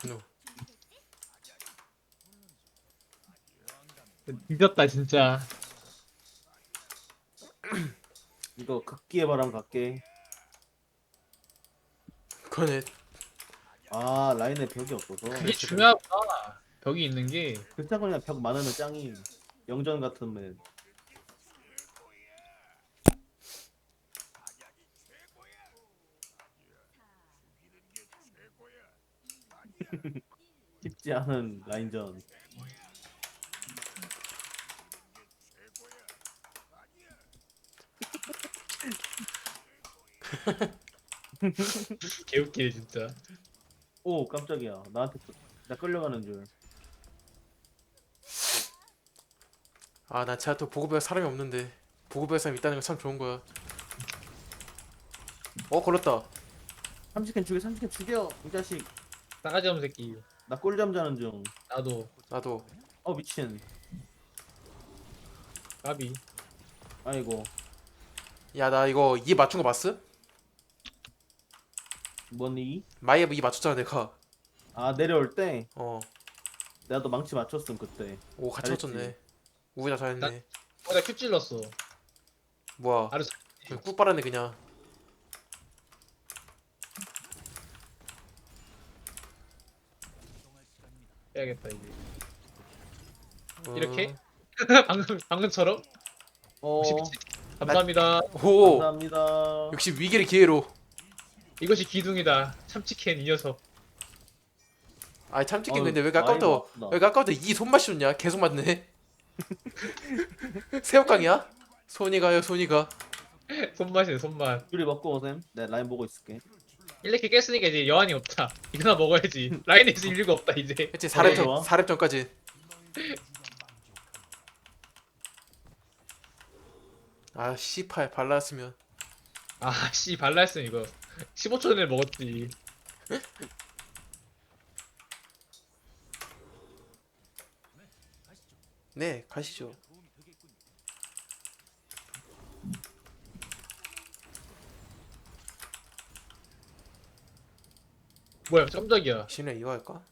그노. 뒤졌다 진짜. 이거 극기의 바람 갈게. 그거네. 아 라인에 벽이 없어서. 그게 중요하구나. 벽이 있는 게 그렇다고 그냥 벽 많으면 짱이. 영전 같은 면 쉽지 않은 라인전. 개웃기네 진짜. 오 깜짝이야. 나한테 또- 나 끌려가는 줄. 아, 나 제가 또 보급할 사람이 없는데 보급할 사람 있다는 거참 좋은 거야. 어, 걸렸다. 30캔 죽여 30캔 죽여 이 자식. 싸가지 없는 새끼. 나 꿀잠 자는 중. 나도 나도. 어 미친. 까비. 아이고 야, 나 이거 이 맞춘 거 봤어? 뭐니? 마이애브 이 맞췄잖아, 내가. 아 내려올 때 어. 내가 또 망치 맞췄음 그때. 오, 같이 잘했지. 맞췄네. 우리가 잘했네. 어, 나 큐 찔렀어. 뭐야? 아르 그냥 꾹 빨았네 그냥. 해야겠다 이제. 어. 이렇게? 방금 방금처럼? 어 감사합니다. 오. 감사합니다. 역시 위기를 기회로. 이것이 기둥이다. 참치캔 이 녀석. 참치킨 어우, 근데 왜 아까부터. 왜 아까부터 이 손맛이 좋냐? 계속 맞네. 새우깡이야? 손이 가요, 손이 가. 손맛이네 손맛. 둘이 먹고 오셈. 내 라인 보고 있을게. 이렇게 깼으니까 이제 여한이 없다. 이거나 먹어야지. 라인에서 일리가 없다 이제. 그치 좋아. 4렙전 4렙 전까지. 아 C8 발랐으면 아씨 발라했음 이거. 15초 전에 먹었지. 네 가시죠. 뭐야 깜짝이야. 신뢰 이거 할까?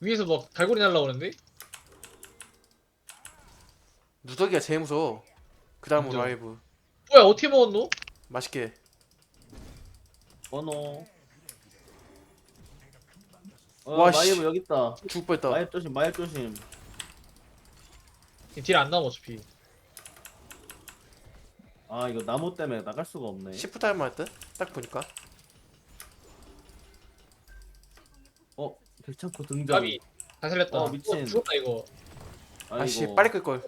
위에서 막 갈고리 날라오는데? 누더기가 제일 무서워. 그 다음으로 인정. 라이브 뭐야 어떻게 먹었노? 맛있게. 번호. 어, 와, 씨. 마이브 여기 있다. 죽을 뻔했다. 마이브 조심, 마이브 조심. 딜안 나와 어차피. 아 이거 나무 때문에 나갈 수가 없네. 시프트 할만 했다. 딱 보니까. 괜찮고 등장. 까비. 다 살렸다. 어, 미친. 죽었다 이거. 아이고. 아씨 빨리 끌 걸.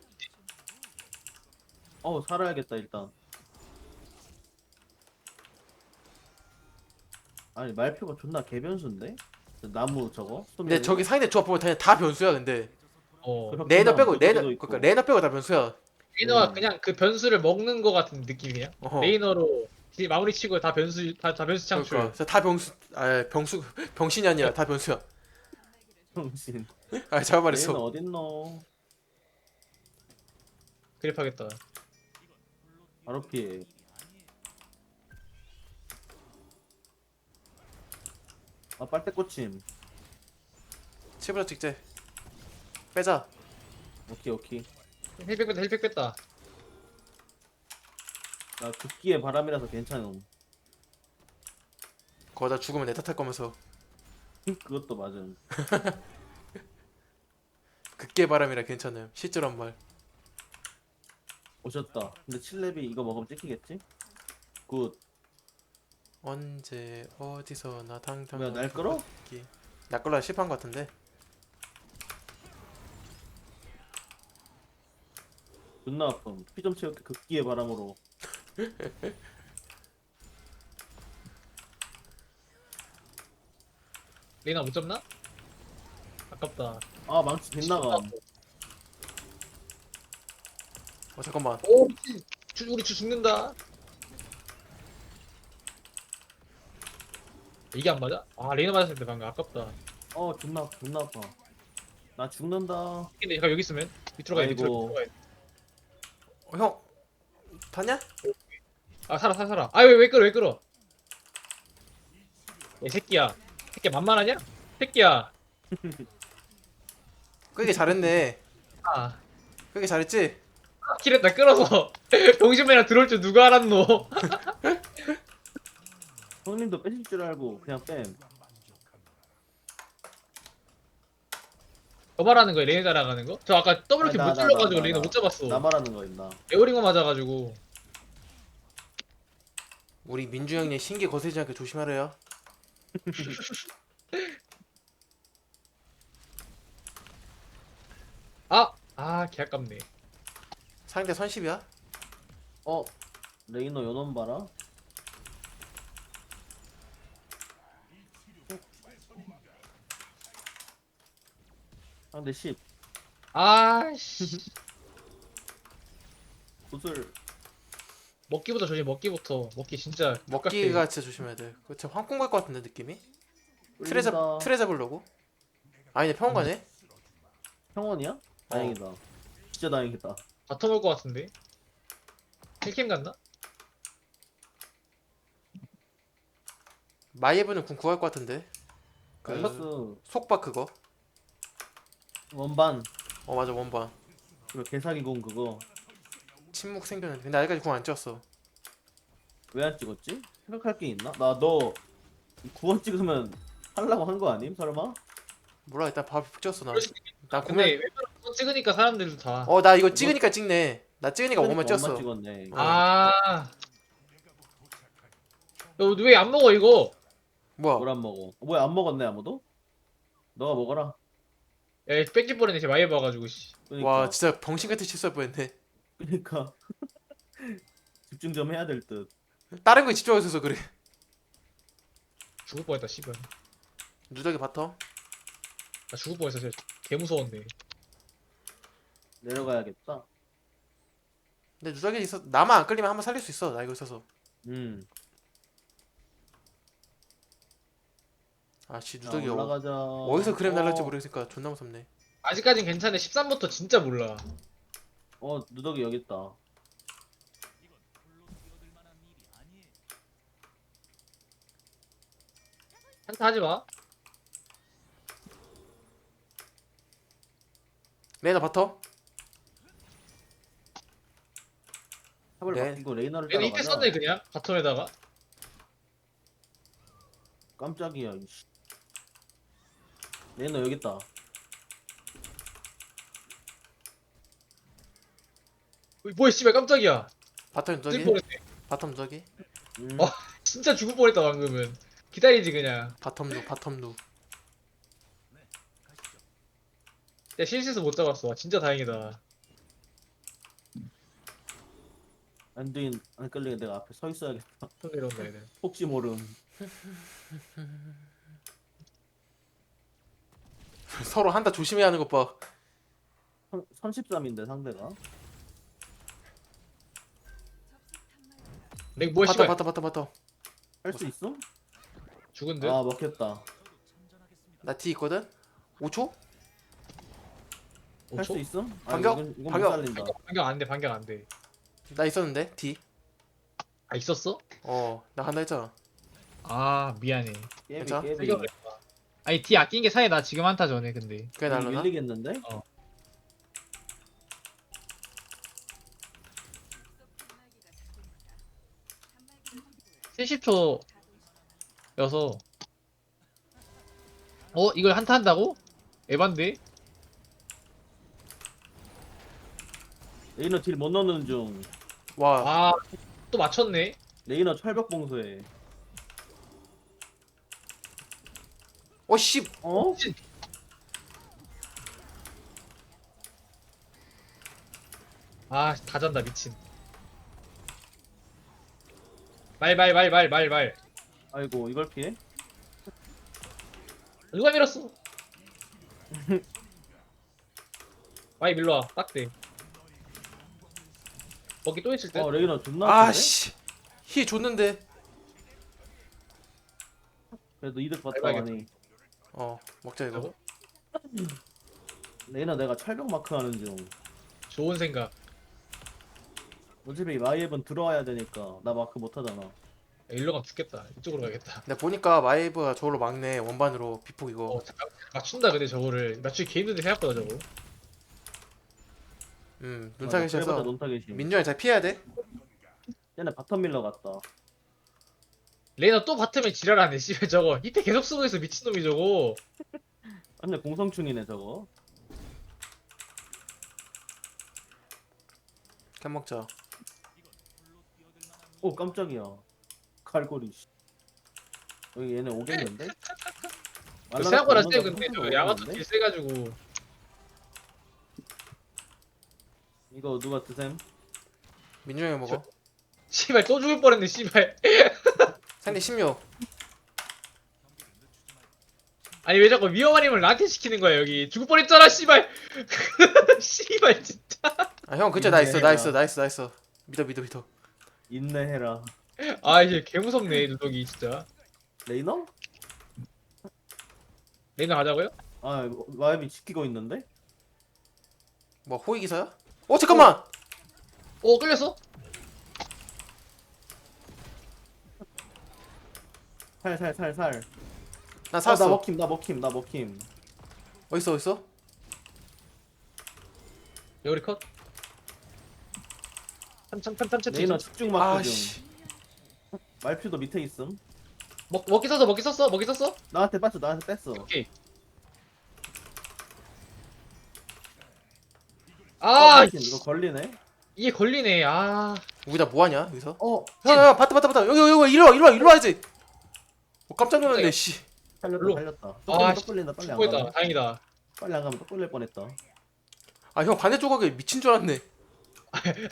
어 살아야겠다 일단. 아니 말표가 존나 개변수인데? 저 나무 저거? 근데 소멸이? 저기 상대 조합 보면 다, 다 변수야 근데. 어. 그렇구나. 레이더 빼고 레이더 있고. 그러니까 레이더 빼고 다 변수야. 레이너가 음. 그냥 그 변수를 먹는 거 같은 느낌이야. 어허. 레이너로 딜 마무리 치고 다 변수 다, 다 변수 창출. 그러니까 다 병수 아 병수 병신이 아니라 다 변수야. 정신. 아 잘못 레이는 말했어. 어딨노? 그립하겠다. 바로 피해. 아 빨대 꽂힘. 치부자 직제. 빼자. 오케이 오케이. 힐백 뺐다 힐백 뺐다. 나 극기의 바람이라서 괜찮음. 거기다 죽으면 내 탓할 거면서 그것도 맞음. 극계 바람이라 괜찮음. 실제로 한 말. 오셨다. 근데 칠렙이 이거 먹으면 찍히겠지? 굿. 언제 어디서 나 당당. 뭐야 날 끌어? 날 끌어 실패한 것 같은데. 존나 아픔. 피 좀 채울게 극기의 바람으로. 레이너 못 잡나? 아깝다. 아 망치 빗나감. 어 잠깐만. 오 미친. 주, 우리 주 죽는다. 이게 안 맞아? 아 레이너 맞았을 때 방금 아깝다. 어 존나 존나 아파. 나 죽는다. 근데 잠깐 여기 있으면 밑으로 가야 돼. 밑으로 아이고. 가야 돼. 어, 형 타냐? 아 살아 살아 살아. 아왜 왜 끌어 왜 끌어? 이 새끼야. 새끼 만만하냐? 새끼야. 끄기 잘했네 아. 끄기 잘했지? 킬했다 끌어서 병신맨이랑 들어올 줄 누가 알았노? 형님도 빼실 줄 알고 그냥 뺨. 저 말하는 거야 레이저 나가는 거? 저 아까 아, 못 나, 찔러가지고 나, 나. 못 잡았어. 나 말하는 거 있나? 에어링거 맞아가지고. 우리 민주 형님 신기 거세지 않게 조심하래요 아, 아, 개 아깝네. 상대 선십이야? 어 레이너 연원 봐라. 상대 10 아, 씨. 구슬 먹기부터 조심, 먹기부터. 먹기 진짜. 먹기가 진짜 조심해야 돼 그거 진짜 황콩 갈 것 같은데 느낌이? 틀에 잡 뚫린다. 틀에 잡으려고? 아니네 평원 가네? 평원이야? 다행이다. 진짜 다행이다. 바텀 올것 같은데. 힐캠 갔나? 마이에브는 궁 구할 것 같은데 그 나이스 속박 그거 원반 어 맞아 원반 그리고 개사기공 그거 침묵 생겼는데 근데 아직까지 궁안 쪘어 왜 안 찍었지? 생각할 게 있나? 나 너 9원 찍으면 하려고 한 거 아님? 설마? 몰라 일단 밥이 푹 수도 나나 근데 공연 왼쪽으로 찍으니까 사람들도 다. 어나 이거 찍으니까 찍네 나 찍으니까 쪘어 원반 찍었네. 어. 아. 너왜 안 먹어 이거? 뭐야 뭘안 먹어? 어, 뭐야 안 먹었네 아무도? 너가 먹어라. 야, 이거 뺏길 뻔했네. 쟤 많이 봐가지고 씨. 그러니까. 와 진짜 병신같이 실수할 뻔했네 그러니까 집중 좀 해야 될 듯. 다른 거에 집중해서 그래 죽을 뻔했다 씨발. 누더기 바텀 나 죽을 뻔했어. 진짜 개 무서웠네. 내려가야겠다. 근데 누더기 있어 나만 안 끌리면 한번 살릴 수 있어 나 이거 있어서 음. 아씨 자, 누더기 어, 올라가자. 어디서 그램 날랄지 어, 모르겠으니까 존나 무섭네 아직까진 괜찮네. 13부터 진짜 몰라. 어 누더기 여기 있다. 한타 하지 마. 레이나 바텀 탑을 네. 바뀌고 레이너를 얘는 이때 따라가자. 썼네 그냥 바텀에다가. 깜짝이야. 이씨. 레이너 여기 있다. 어이, 뭐야 씨발 깜짝이야. 바텀 뻔했네. 바텀 누더기 음. 어. 진짜 죽을 뻔했다 방금은. 기다리지 그냥. 바텀 누 바텀 누 야 실수해서 못 잡았어. 와, 진짜 다행이다. 안 되긴 안 끌리게 내가 앞에 서 있어야겠다. 손 내려온다 얘는. 혹시 모름. 서로 한타 조심해야 하는 것봐 선, 33인데 상대가. 내가 뭐야 바텀 씨발 바텀 바텀 바텀 할수 있어? 죽은 듯. 아 먹혔다. 나 D 있거든 5초 할수 5초? 있어? 아, 반격? 이건, 이건 반격? 못 살린다. 반격 안 돼. 반격 안 돼. 나 있었는데 D 아 있었어? 어나 한다 했잖아 아 미안해. 깨비 괜찮아? 깨비. 했다. 아니 D 아낀 게 사이 나 지금 한타 전에 근데. 그게 날라나 밀리겠는데? 70초여서 어 이걸 한타 한다고? 에반데? 레이너 딜 못 넣는 중. 와 아 또 맞췄네. 레이너 철벽 봉쇄. 어씨 어? 아 다 잔다 미친. 말 말 말 말 말 말. 아이고 이걸 피해? 누가 밀었어? 마이 밀러와 딱대. 거기 또 있을 때. 어 레이너 존나? 아씨 히 줬는데 그래도 이득 봤다. 많이. 어 먹자 이거 뭐라고? 레이너 내가 철벽 마크 하는 중. 좋은 생각. 어차피 마이앱은 들어와야 되니까 나 마크 못 하잖아. 일로 가면 죽겠다. 이쪽으로 가야겠다. 근데 보니까 마이브가 저걸로 막네 원반으로 비폭 이거 어, 잠깐, 맞춘다 근데 저거를 맞추기 개 힘든데 생각보다 저거. 음 눈타겟에서 논타겟이. 민준이 잘 피해야 돼 얘네 바텀 밀러 갔다. 레이나 또 바텀에 지랄하네. 씨발 저거 이때 계속 쓰고 있어 미친놈이 저거. 근데 공성충이네 저거. 캔 먹자 오 깜짝이야. 갈고리. 씨. 여기 얘네 오겠는데? 저 생각보다 세 근데 저 야마토? 딜 세가지고 이거 누가 드셈? 민준이 먹어 씨발 또 죽을 뻔했네 씨발. 상대 16 아니 왜 자꾸 위험한 힘을 나한테 시키는 거야 여기 죽을 뻔했잖아 씨발. 씨발 진짜. 아 형 그쵸 나 있어 나. 있어 나 있어 나 있어 믿어 믿어 믿어 인내해라. 아 이제 개 무섭네 누더기 진짜. 레이너? 레이나 가자고요? 아 마이비 지키고 있는데? 뭐 호위 기사야? 어 잠깐만 오 끌렸어? 살살살살. 나 아, 나 살았어 먹힘 나 먹힘 나 먹힘. 어딨어 어딨어? 여기 컷. 참참참 참참. 레이너 집중 마크 중. 아씨 말표도 밑에 있음. 먹 먹기 썼어 먹기 썼어 먹기 썼어? 나한테 뺐어 나한테 뺐어. 오케이. 어, 아 당신 이거 걸리네. 이게 걸리네 아. 우리 다 뭐하냐 여기서? 어 야야 봤다 봤다 봤다 여기 여기 여기 일로와 일로와 일로 와야지 어, 깜짝 놀랐네 씨 살렸다. 살렸다. 아, 또 끌린다 빨리 안 죽고 있다 가면. 다행이다. 빨리 안 가면 또 끌릴 뻔했다. 아형 반대 조각에 미친 줄 알았네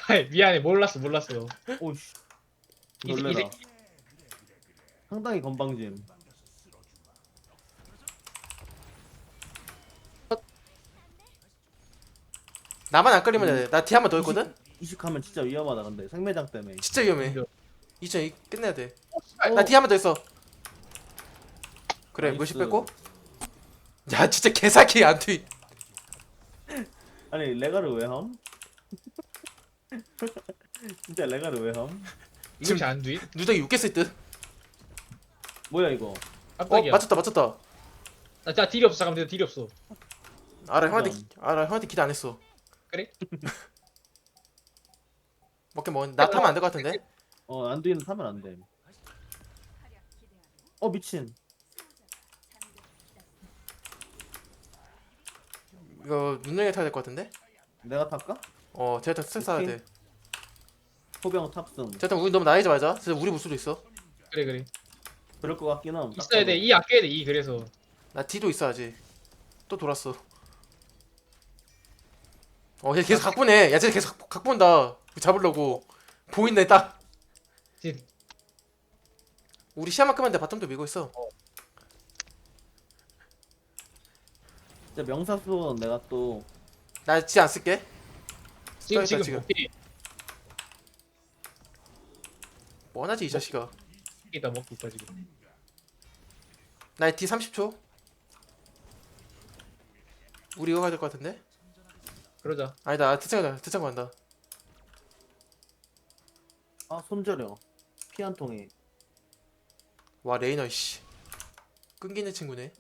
아이, 미안해 몰랐어 몰랐어. 오씨. 이 새- 이 놀래라. 상당히 건방짐. 나만 안 끌리면 돼 나 뒤 한 번 더 있거든? 이식하면 진짜 위험하다 근데 생매장 때문에. 진짜 위험해 인정. 이전 이 끝내야 어. 돼나 뒤 한 번 더 있어 그래 나이스. 물씩 뺐고 야 진짜 개사기 안튀 아니 레가를 왜 함? 진짜 레가를 왜 함? 이것이 안 돼? 누더기 웃겠을 듯 뭐야 이거? 어? 깜짝이야. 맞췄다 맞췄다 나, 나 딜이 없어 잠깐만 딜이 없어. 알아 형한테 그럼. 기- 알아 형한테 기대 안 했어 그래? 먹긴 먹었는데 나 타면 안 될 것 같은데 어 안두이는 타면 안 돼. 어 미친. 이거 눈덩이 타야 될 것 같은데 내가 탈까? 어 스트레스 써야 돼 소병 탑승. 제가 우리 너무 나이지 말자 진짜 우리 볼 수도 있어 그래 그래. 그럴 것 같긴 함. 딱 있어야 돼. 이 아껴야 돼. 이 그래서. 나 D도 있어야지 또 돌았어 어얘 계속 각 보네 야쟤 계속 각- 각 본다 잡으려고 보인네 딱 진. 우리 시야만큼만 내 바텀도 밀고 있어 진짜 명사수는 내가 또 나 지 안 쓸게 지금 써있다, 지금 지금. 오케이. 뻔하지 이 자식아 있다 먹고 있다 지금. 나의 D 30초 우리 이거 가야 될 것 같은데 그러자. 아니다 대창 간다 대창 간다 아 손저려. 피한 통에. 와 레이너 씨 끈기는 친구네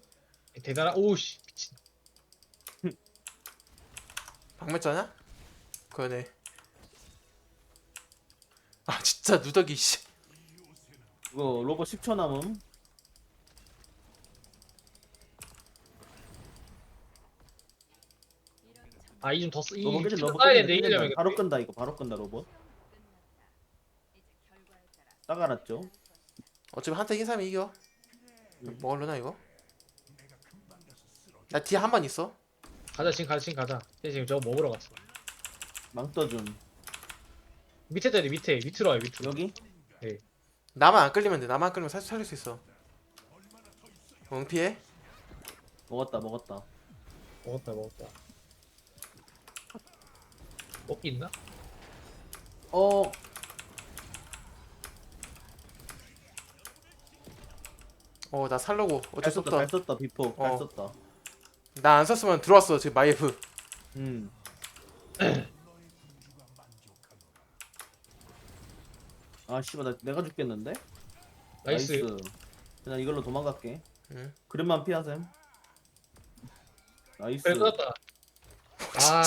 대단한 오우씨 미친. 박mes잖아 그러네 아 진짜 누더기 씨 이거 로봇 10초 남음. 아 이 좀 더 쓰. 이 로봇 좀 로봇 써야 끄지, 되는데 끄지. 이기려면. 바로 끈다 이거 바로 끈다 로봇. 딱 알았죠? 어차피 한타 이긴 사람이 이겨 먹을려나 이거? 나 뒤에 한 번 있어 가자 지금 가자 지금 가자. 근데 지금 저거 먹으러 갔어. 망 떠줌. 밑에 자리 밑에 밑으로 와요 밑으로. 여기? 나만 안 끌리면 돼 나만 안 끌리면 살, 살릴 수 있어 응 피해 먹었다 먹었다. 먹었다 먹었다. 먹기 있나? 어 어 나 살려고 잘 어쩔 수 썼다 잘 없다 썼다 비포 잘 어. 썼다. 나 안 썼으면 들어왔어 지금 마이프 음. 아 씨발 나 내가 죽겠는데? 나이스. 그냥 이걸로 도망갈게. 응. 그릇만 피하셈. 나이스. 그래 끝났다. 아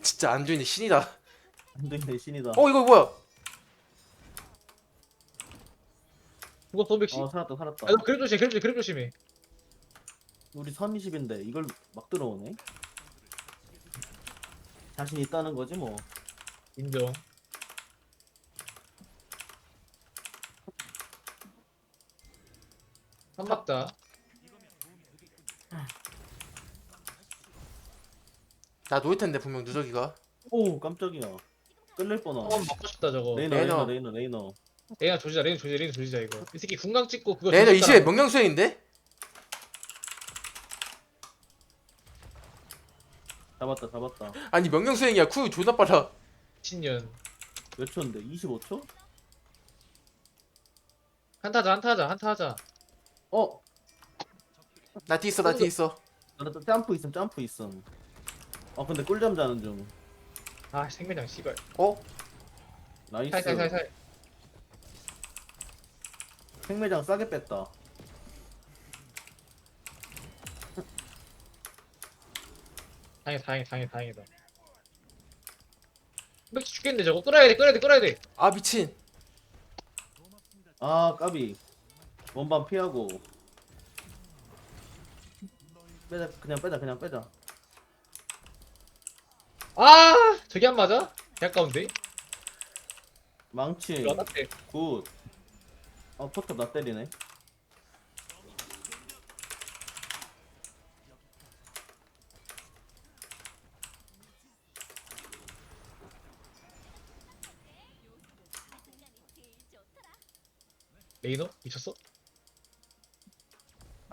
진짜 안주인이 신이다. 안정대 신이다. 어 이거 뭐야? 누가 도백씨? 어 살았다 살았다. 아, 너 그립 조심해 그립 조심해 그립 조심해. 우리 선 20인데 이걸 막 들어오네. 자신 있다는 거지 뭐. 인정. 한 박자. 나 놓일 텐데 분명 누더기가. 오 깜짝이야. 끌릴 뻔하. 한번 먹고 싶다 저거. 레이너 레이너. 레이너 레이너 레이너. 레이나 조지자 레이나 조지자 레이나 조지자 이거. 이 새끼 궁강 찍고 그거. 얘너 조졌잖아. 20에 명령 수행인데? 잡았다 잡았다. 아니 명령 수행이야. 쿨 존나 빨라. 신년. 몇 초인데? 25초? 한타 하자 한타 하자 한타 하자. 어? 나 뒤 있어 나 뒤 있어. 나또 점프 있음 점프 있음. 어 근데 꿀잠 자는 중. 아 생매장 씨발. 어? 나이스. 살살살살. 생매장 싸게 뺐다. 다행이다 다행이다 다행이다 다행이다. 맥주 죽겠는데 저거 끌어야 돼 끌어야 돼 끌어야 돼. 아 미친. 아 까비. 원반 피하고. 빼자 그냥 빼자 그냥 빼자. 아 저기 안 맞아? 약가운데. 망치. 돼. 굿. 어 포터 나 때리네. 레이너 미쳤어?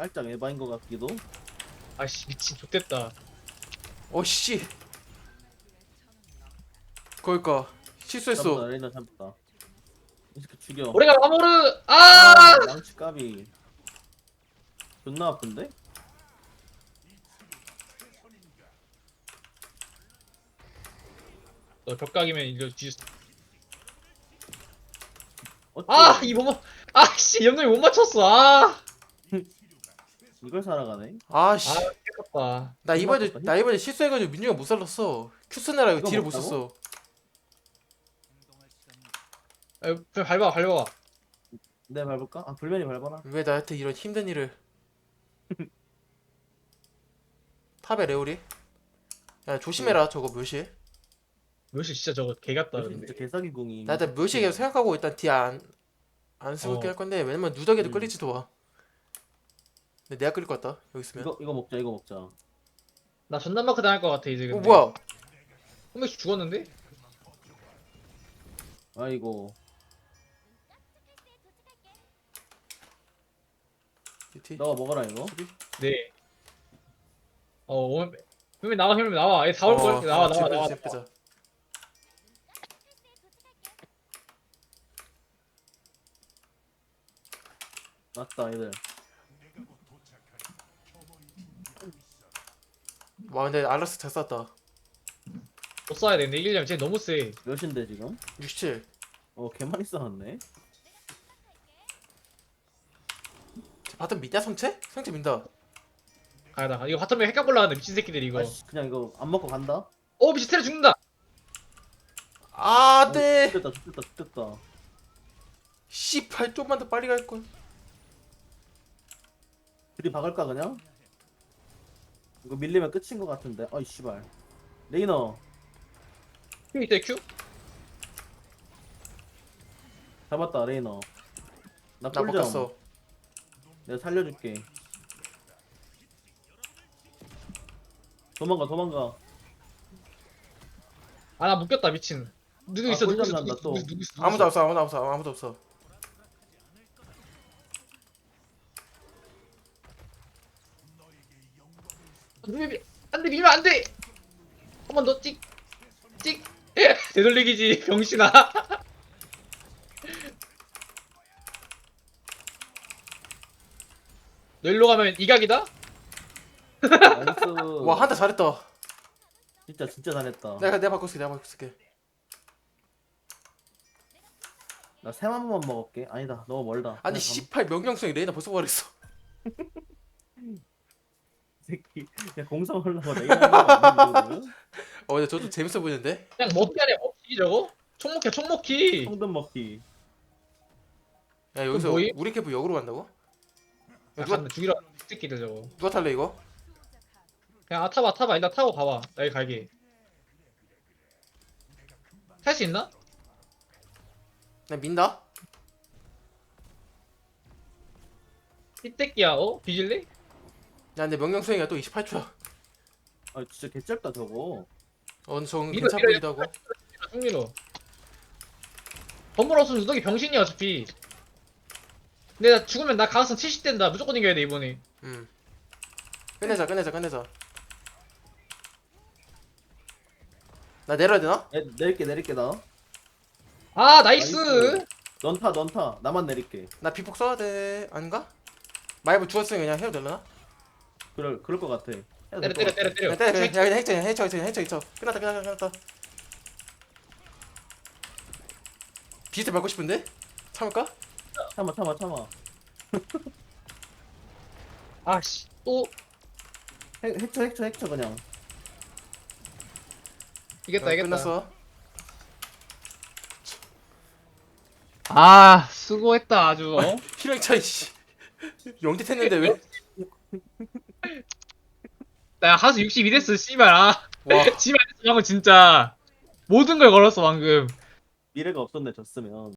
살짝 에바인 것 같기도. 아씨 미친 좆됐다. 어씨. 그러니까 잡았다 실수했어. 잡았다. 이 새끼 죽여. 우리가 마모르 아! 아 망치 까비. 존나 아픈데? 너 벽각이면 이거 뒤. 어째 아 이거 못. 아씨 염동이 못 맞췄어. 아. 이걸 살아가네? 아씨. 아. 나 이번에. 나 이번에 실수해가지고 민규가 못 살렸어. 큐 쓰느라 이거 이거 딜을 못? 썼어. 아, 그냥 밟아 밟아. 내가 밟을까? 아 불면이 밟아라. 왜 나한테 이런 힘든 일을? 탑에 레오리. 야 조심해라 저거 묘시. 묘시 진짜 저거 개 같다 역시 근데. 진짜 개사기 궁이. 나 일단 묘시 계속 생각하고 일단 뒤안안 쓰고 어. 할 건데 왜냐면 누더기도 음. 끌리지도 와. 근데 내가 끌릴 것 같다 여기 있으면. 이거 이거 먹자 이거 먹자. 나 전담 마크 당할 것 같아 이제. 어 근데. 뭐야? 한 명씩 죽었는데? 아이고. DT. 너가 먹어라 이거. 네. 어 오면 형님 나와 형님 나와. 얘 걸. 어, 나와 어, 나와 나와. 빼자, 빼자. 맞다 얘들. 와 근데 알라스 잘 쐈다. 못 쏴야 되는데 이기려면 쟤 너무 세. 몇인데 지금? 67. 어 개많이 쌓았네. 바텀 믿냐 성체? 성체 민다. 가야다. 이거 바텀에 핵각 올라가는데 미친 새끼들이 이거. 아씨 그냥 이거 안 먹고 간다. 어 미친 테레 죽는다. 아 네. 됐다 됐다 됐다. 씨발 좀만 더 빨리 갈 걸. 둘이 박을까 그냥? 이거 밀리면 끝인 것 같은데. 아이 씨발. 레이너 큐 있대 큐. 잡았다 레이너. 나 나 꿀잠. 먹혔어. 내가 살려줄게. 도망가 도망가. 아 나 묶였다 미친. 누구 아, 있어 누구 있어 꿀잠 누구 난다, 있어 또. 누구 있어 누구 있어. 아무도 없어 아무도 없어 아무도 없어. 안돼 안돼 밀면 안돼. 한번 더 찍. 찍. 되돌리기지 병신아. 너 일로 가면 이각이다? 나이스. 와 한타 잘했다. 진짜 진짜 잘했다. 내가 내가 바꿀게 내가 바꿀게. 나 새만 번만 먹을게. 아니다. 너무 멀다. 아니 그냥 C8 명령성이 레이나 벌써 버렸어 새끼. 야 공성 하려고 내가 어 근데 저도 재밌어 보이는데 그냥 먹기 아니야 먹기 저거? 총먹기야 총먹기 성든 먹기. 야 여기서 뭐임? 우리 캠프 역으로 간다고? 야, 야, 누가 죽이러 새끼들 저거 누가 탈래 이거? 그냥 아 타봐 타봐 일단 타고 가봐 나 여기 갈게 탈 수 있나? 나 민다? 이때끼야 어? 뒤질래? 야 근데 명령성이가 또 28초야 아 진짜 개짧다 저거. 어 근데 저건 밀어, 괜찮 밀어, 보이기도 하고 승리로 건물 없으면 누더기 병신이야 어차피 근데 나 죽으면 나 가능성 70 된다 무조건 이겨야 돼 이번에 음 끝내자 끝내자 끝내자 나 내려야 되나? 내, 내릴게 내릴게 나. 아 나이스, 나이스. 넌 타, 넌 타. 나만 내릴게. 나 비폭 써야 돼 아닌가? 마이브 죽었으면 그냥 해도 되려나? 그럴 그럴 것 같아. 해도 때려 될것 때려 같아. 때려 때려 그래. 야, 그냥 해쳐, 해쳐, 해쳐, 해쳐, 해쳐. 끝났다, 끝났다, 끝났다. 비스트 밟고 싶은데? 참을까? 참아 참아 참아. 아씨 또 해, 해쳐 해쳐 해쳐 그냥. 이겼다 어, 이겼다 끝났어. 아 수고했다 아주 어? 희랑 차이, 씨. 영짓 했는데 왜? 나 하수 62 됐어 씨발 아 와. 씨발 방금 진짜 모든 걸 걸었어 방금 미래가 없었네 졌으면.